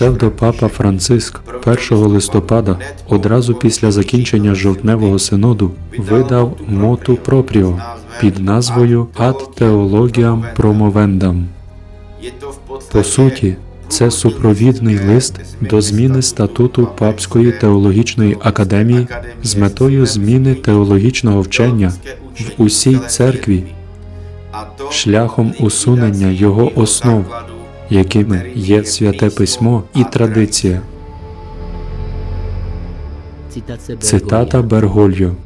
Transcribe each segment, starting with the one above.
Псевдопапа Франциск 1 листопада, одразу після закінчення жовтневого синоду, видав моту пропріо під назвою Ad Theologiam Promovendam. По суті, це супровідний лист до зміни статуту Папської теологічної академії з метою зміни теологічного вчення в усій церкві шляхом усунення його основ, якими є святе письмо і традиція. Цитата Бергольо.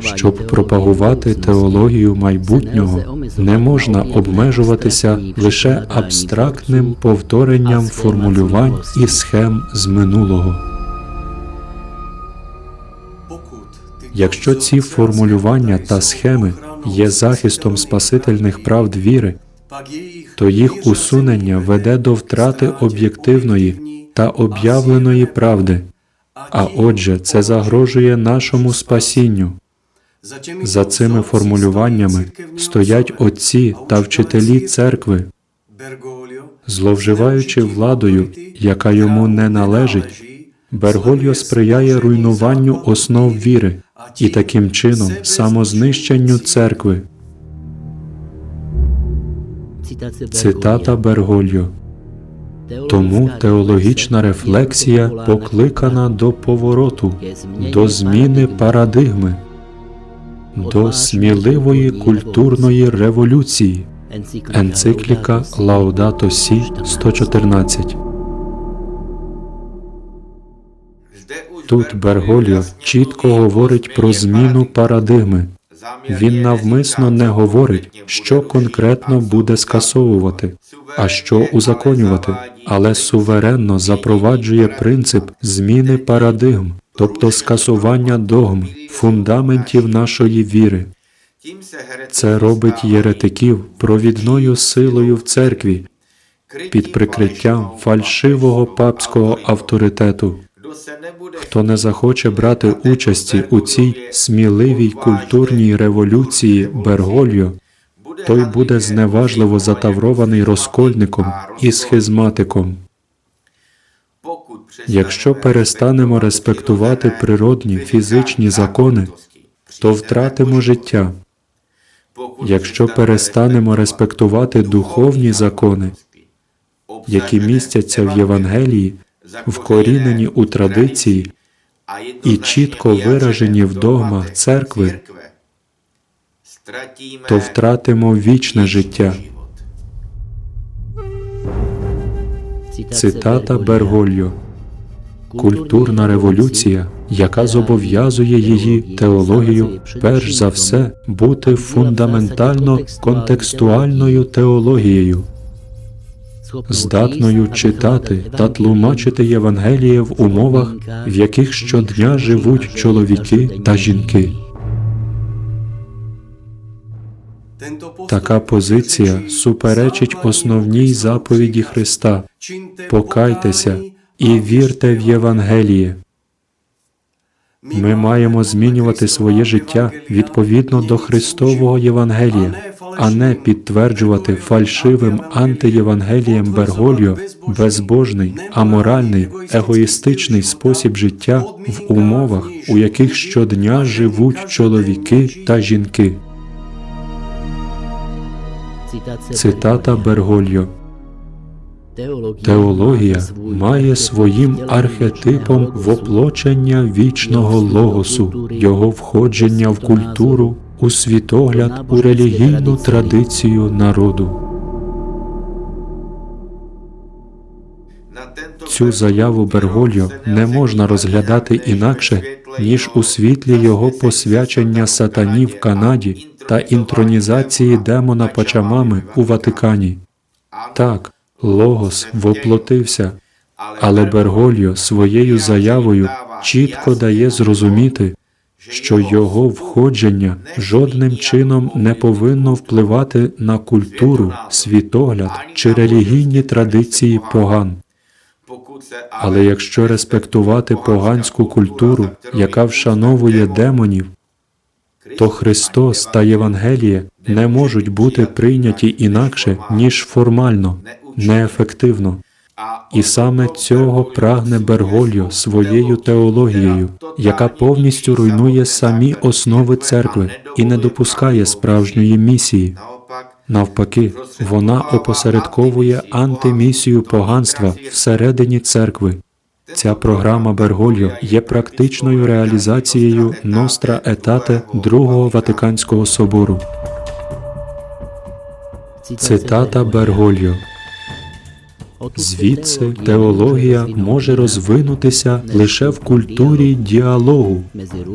Щоб пропагувати теологію майбутнього, не можна обмежуватися лише абстрактним повторенням формулювань і схем з минулого. Якщо ці формулювання та схеми є захистом спасительних правд віри, то їх усунення веде до втрати об'єктивної та об'явленої правди, а отже, це загрожує нашому спасінню. За цими формулюваннями стоять отці та вчителі церкви, зловживаючи владою, яка йому не належить. Бергольо сприяє руйнуванню основ віри і таким чином самознищенню церкви. Цитата Бергольо. Тому теологічна рефлексія покликана до повороту, до зміни парадигми, до сміливої культурної революції. Енцикліка Лаудато Сі 114. Тут Бергольо чітко говорить про зміну парадигми. Він навмисно не говорить, що конкретно буде скасовувати, а що узаконювати, але суверенно запроваджує принцип зміни парадигм, тобто скасування догм, фундаментів нашої віри. Це робить єретиків провідною силою в церкві під прикриттям фальшивого папського авторитету. Хто не захоче брати участі у цій сміливій культурній революції Бергольо, той буде зневажливо затаврований розкольником і схизматиком. Якщо перестанемо респектувати природні фізичні закони, то втратимо життя. Якщо перестанемо респектувати духовні закони, які містяться в Євангелії, вкорінені у традиції і чітко виражені в догмах церкви, то втратимо вічне життя. Цитата Бергольо. Культурна революція, яка зобов'язує її теологію, перш за все, бути фундаментально контекстуальною теологією, здатною читати та тлумачити Євангеліє в умовах, в яких щодня живуть чоловіки та жінки. Така позиція суперечить основній заповіді Христа покайтеся і вірте в Євангеліє. Ми маємо змінювати своє життя відповідно до Христового Євангелія, а не підтверджувати фальшивим антиєвангелієм Бергольо безбожний, аморальний, егоїстичний спосіб життя в умовах, у яких щодня живуть чоловіки та жінки. Цитата Бергольо. Теологія має своїм архетипом воплочення вічного логосу, його входження в культуру, у світогляд, у релігійну традицію народу. Цю заяву Бергольо не можна розглядати інакше, ніж у світлі його посвячення сатані в Канаді та інтронізації демона Пачамами у Ватикані. Так, Логос воплотився, але Бергольо своєю заявою чітко дає зрозуміти, що його входження жодним чином не повинно впливати на культуру, світогляд чи релігійні традиції поган. Але якщо респектувати поганську культуру, яка вшановує демонів, то Христос та Євангеліє не можуть бути прийняті інакше, ніж формально, неефективно. І саме цього прагне Бергольо своєю теологією, яка повністю руйнує самі основи церкви і не допускає справжньої місії. Навпаки, вона опосередковує антимісію поганства всередині церкви. Ця програма Бергольо є практичною реалізацією Ностра Етате Другого Ватиканського собору. Цитата Бергольо. Звідси теологія може розвинутися лише в культурі діалогу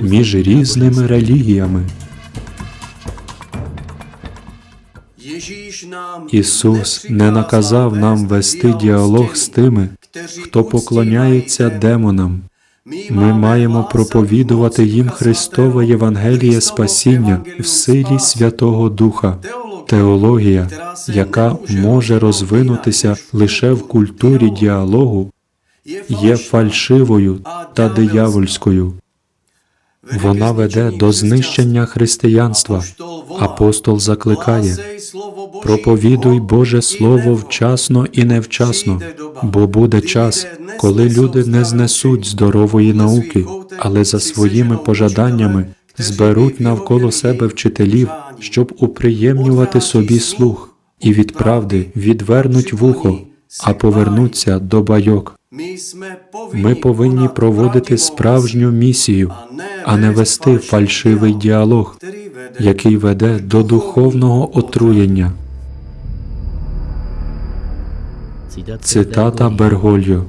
між різними релігіями. Ісус не наказав нам вести діалог з тими, хто поклоняється демонам. Ми маємо проповідувати їм Христове Євангеліє спасіння в силі Святого Духа. Теологія, яка може розвинутися лише в культурі діалогу, є фальшивою та диявольською. Вона веде до знищення християнства. Апостол закликає проповідуй Боже Слово вчасно і невчасно, бо буде час, коли люди не знесуть здорової науки, але за своїми пожаданнями зберуть навколо себе вчителів, щоб уприємнювати собі слух, і від правди відвернуть вухо, а повернуться до байок. Ми повинні проводити справжню місію, а не вести фальшивий діалог, який веде до духовного отруєння. Цитата Бергольо.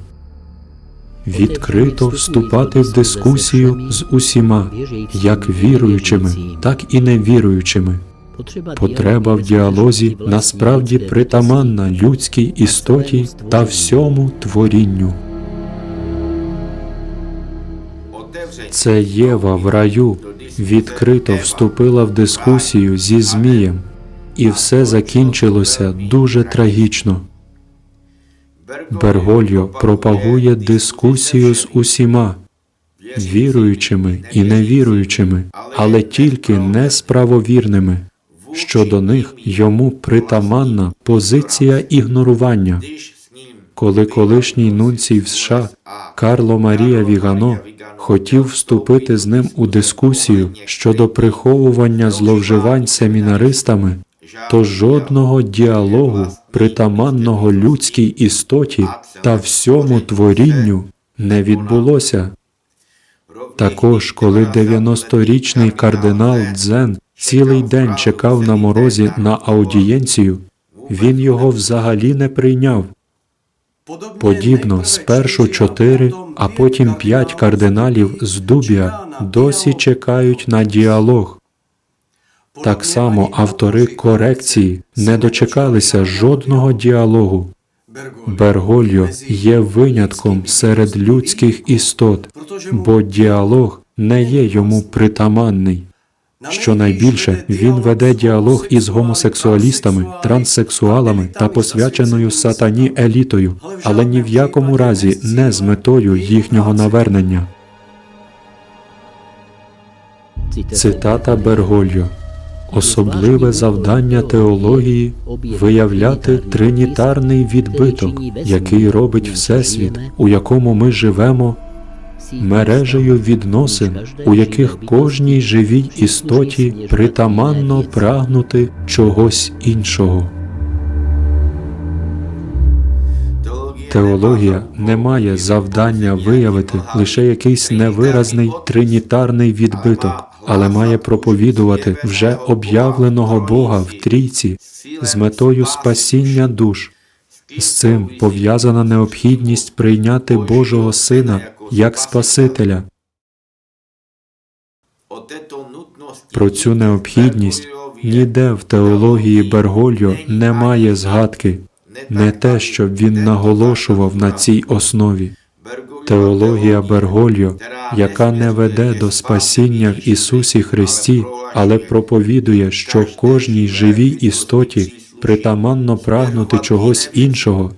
Відкрито вступати в дискусію з усіма, як віруючими, так і невіруючими. Потреба в діалозі насправді притаманна людській істоті та всьому творінню. Це Єва в раю відкрито вступила в дискусію зі Змієм, і все закінчилося дуже трагічно. Бергольо пропагує дискусію з усіма, віруючими і невіруючими, але тільки не з правовірними. Щодо них йому притаманна позиція ігнорування. Коли колишній нунцій в США Карло Марія Вігано хотів вступити з ним у дискусію щодо приховування зловживань семінаристами, то жодного діалогу, притаманного людській істоті та всьому творінню не відбулося. Також, коли 90-річний кардинал Дзен цілий день чекав на морозі на аудієнцію, він його взагалі не прийняв. Подібно спершу чотири, а потім п'ять кардиналів з Дубія досі чекають на діалог. Так само автори корекції не дочекалися жодного діалогу. Бергольо є винятком серед людських істот, бо діалог не є йому притаманний. Щонайбільше він веде діалог із гомосексуалістами, транссексуалами та посвяченою сатані елітою, але ні в якому разі не з метою їхнього навернення. Цитата Бергольо. Особливе завдання теології виявляти тринітарний відбиток, який робить Всесвіт, у якому ми живемо, мережею відносин, у яких кожній живій істоті притаманно прагнути чогось іншого. Теологія не має завдання виявити лише якийсь невиразний тринітарний відбиток, але має проповідувати вже об'явленого Бога в трійці з метою спасіння душ. З цим пов'язана необхідність прийняти Божого Сина як Спасителя. Про цю необхідність ніде в теології Бергольо немає згадки, не те, щоб він наголошував на цій основі. Теологія Бергольо, яка не веде до спасіння в Ісусі Христі, але проповідує, що кожній живій істоті притаманно прагнути чогось іншого,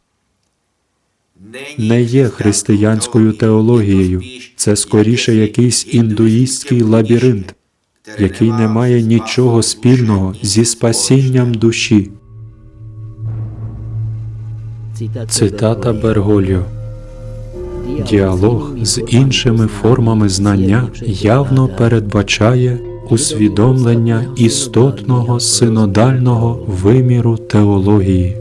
не є християнською теологією, це скоріше якийсь індуїстський лабіринт, який не має нічого спільного зі спасінням душі. Цитата Бергольо. Діалог з іншими формами знання явно передбачає усвідомлення істотного синодального виміру теології.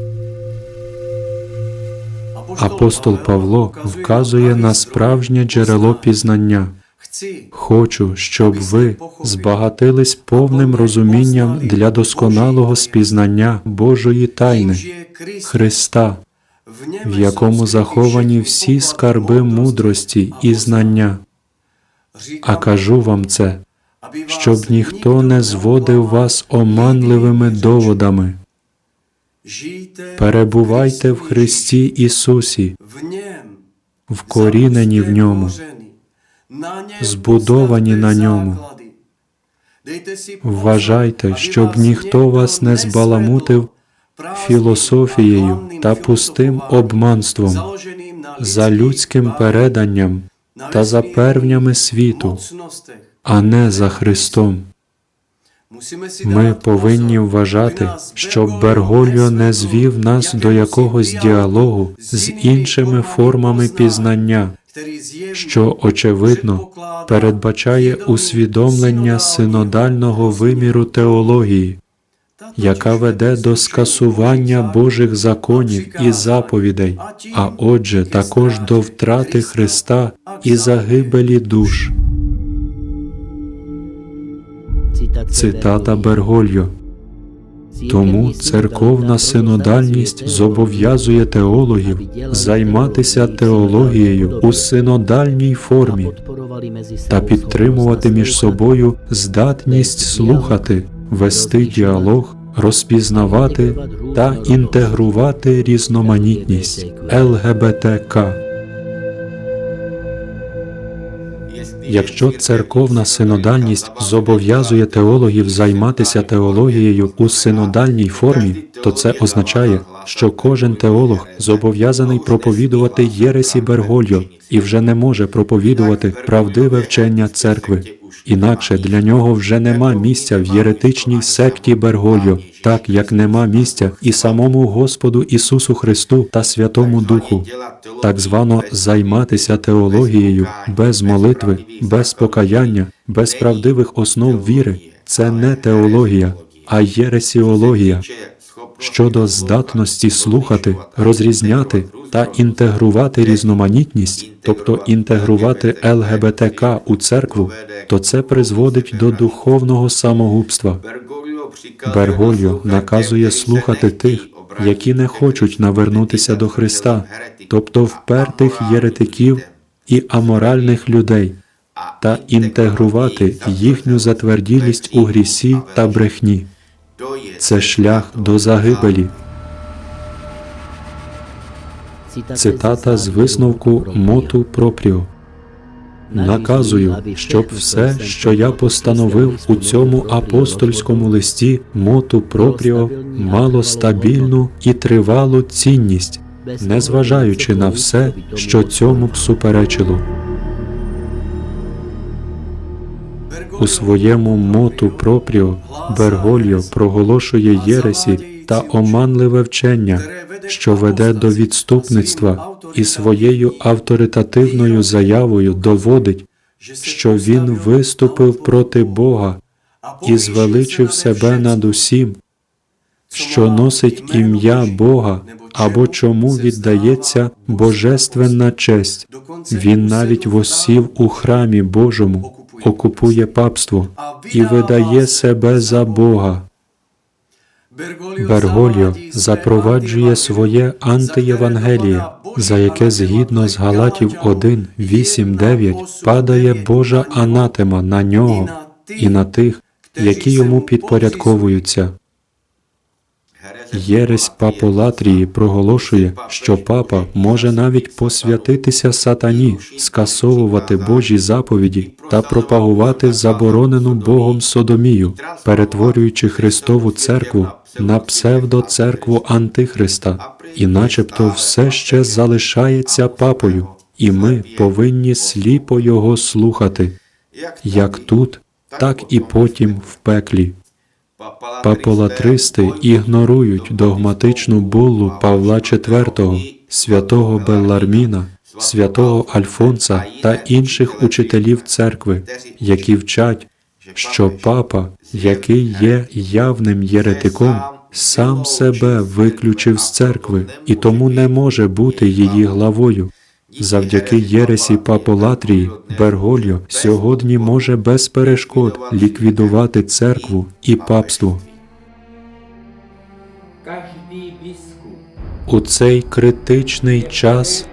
Апостол Павло вказує на справжнє джерело пізнання. Хочу, щоб ви збагатились повним розумінням для досконалого спізнання Божої тайни Христа, в якому заховані всі скарби мудрості і знання. А кажу вам це, щоб ніхто не зводив вас оманливими доводами. Перебувайте в Христі Ісусі, вкорінені в ньому, збудовані на ньому. Вважайте, щоб ніхто вас не збаламутив філософією та пустим обманством, за людським переданням та за певнями світу, а не за Христом. Ми повинні вважати, щоб Бергольо не звів нас до якогось діалогу з іншими формами пізнання, що, очевидно, передбачає усвідомлення синодального виміру теології, яка веде до скасування Божих законів і заповідей, а отже, також до втрати Христа і загибелі душ. Цитата Бергольо. Тому церковна синодальність зобов'язує теологів займатися теологією у синодальній формі та підтримувати між собою здатність слухати, вести діалог, розпізнавати та інтегрувати різноманітність ЛГБТК. Якщо церковна синодальність зобов'язує теологів займатися теологією у синодальній формі, то це означає, що кожен теолог зобов'язаний проповідувати Єресі Бергольо і вже не може проповідувати правдиве вчення церкви. Інакше для нього вже нема місця в єретичній секті Бергольо, так як нема місця і самому Господу Ісусу Христу та Святому Духу. Так звано займатися теологією без молитви, без покаяння, без правдивих основ віри це не теологія, а єресіологія. Щодо здатності слухати, розрізняти та інтегрувати різноманітність, тобто інтегрувати ЛГБТК у церкву, то це призводить до духовного самогубства. Бергольо наказує слухати тих, які не хочуть навернутися до Христа, тобто впертих єретиків і аморальних людей, та інтегрувати їхню затверділість у грісі та брехні. Це шлях до загибелі. Цитата з висновку Моту Пропріо. Наказую, щоб все, що я постановив у цьому апостольському листі Моту Пропріо, мало стабільну і тривалу цінність, незважаючи на все, що цьому б суперечило. У своєму моту пропріо Бергольо проголошує єресі та оманливе вчення, що веде до відступництва, і своєю авторитативною заявою доводить, що він виступив проти Бога і звеличив себе над усім, що носить ім'я Бога або чому віддається божественна честь. Він навіть воссів у храмі Божому, окупує папство і видає себе за Бога. Бергольо запроваджує своє антиєвангеліє, за яке згідно з Галатів 1, 8, 9 падає Божа анатема на нього і на тих, які йому підпорядковуються. Єресь паполатрії проголошує, що папа може навіть посвятитися сатані, скасовувати Божі заповіді та пропагувати заборонену Богом содомію, перетворюючи Христову церкву на псевдоцеркву Антихриста, і начебто все ще залишається папою, і ми повинні сліпо його слухати, як тут, так і потім в пеклі. Паполатристи ігнорують догматичну буллу Павла IV, святого Белларміна, святого Альфонса та інших учителів церкви, які вчать, що папа, який є явним єретиком, сам себе виключив з церкви і тому не може бути її главою. Завдяки Єресі Паполатрії Бергольо сьогодні може без перешкод ліквідувати церкву і папство. У цей критичний час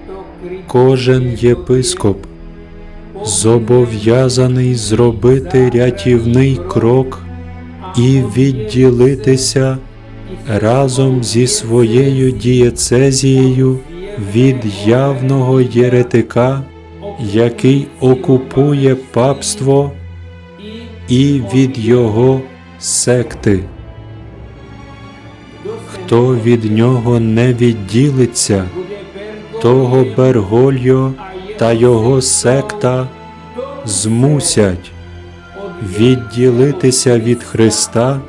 кожен єпископ зобов'язаний зробити рятівний крок і відділитися разом зі своєю дієцезією від явного єретика, який окупує папство, і від його секти. Хто від нього не відділиться, того Бергольо та його секта змусять відділитися від Христа,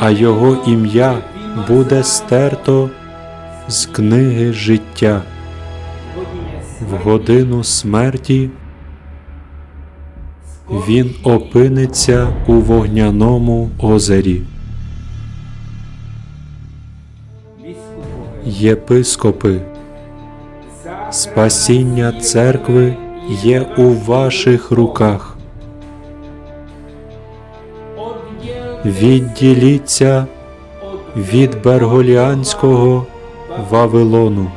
а його ім'я буде стерто з книги життя в годину смерті. Він опиниться у вогняному озері. Єпископи, спасіння церкви є у ваших руках. Відділіться від Берголіанського Вавилону.